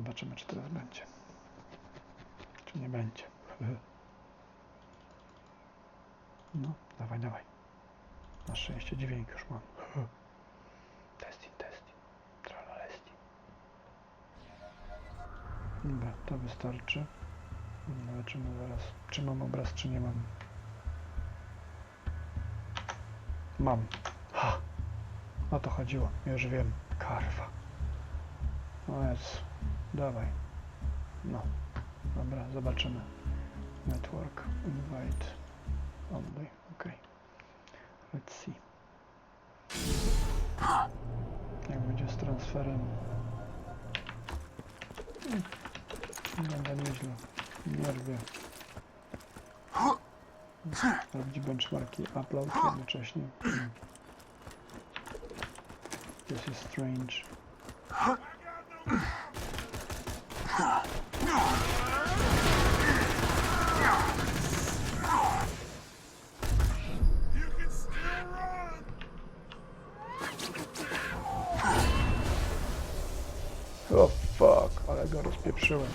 zobaczymy, czy teraz będzie. Czy nie będzie. No, dawaj, dawaj. Na szczęście dźwięk już mam. Testing, testing. Tralalesti. Dobra, to wystarczy. Zobaczymy zaraz, czy mam obraz, czy nie mam. Mam. Ha! O to chodziło, już wiem. Karwa. O Jezu. Dawaj. No. Dobra, zobaczymy. Network. Invite. Only. Ok. Let's see. Jak będzie z transferem. Hmm. Wygląda nieźle. Nie rwie. Sprawdzi benchmarki upload jednocześnie. Hmm. This is strange. O fuck, ale go rozpieprzyłem.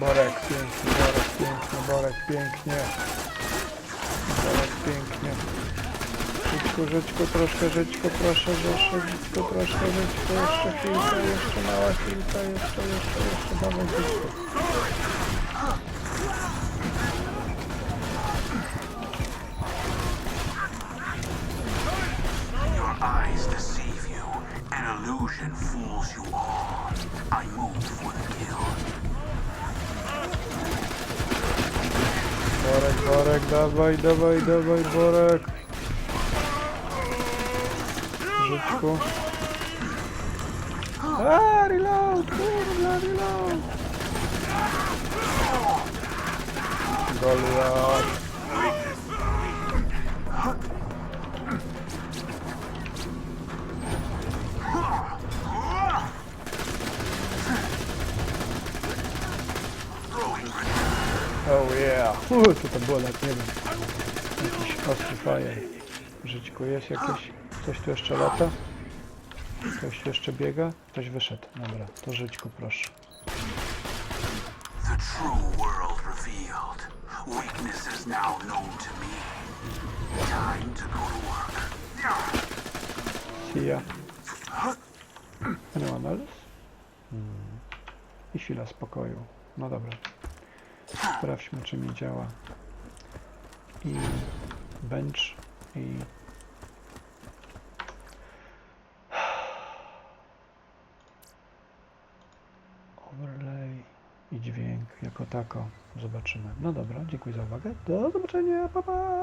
Borek pięknie, Borek pięknie, Borek pięknie. Borek pięknie. Żyćku, żyćku, troszkę żyćku, proszę, proszę, żyćku, troszkę żyćku, jeszcze chwilkę, jeszcze mała chwilka, jeszcze, jeszcze, jeszcze, dawaj. An illusion fools you all. I moved for the Borek, dawaj, dawaj, dawaj, Borek. Żyćku. A, reload, kurwa, reload. Goliat. Oh yeah. Uuu, co to było, nawet nie wiem. Jakiś ostry fire. Żyćku jest jakieś... Coś tu jeszcze lata? Ktoś tu jeszcze biega? Ktoś wyszedł. Dobra, to żyćku proszę. The true world revealed. Weakness is now known to me. Time to go to work. See ya. Anyone else? Hmm. I chwila spokoju. No dobra. Sprawdźmy, czy mi działa. I bench i... Overlay i dźwięk jako tako. Zobaczymy. No dobra, dziękuję za uwagę. Do zobaczenia. Pa, pa.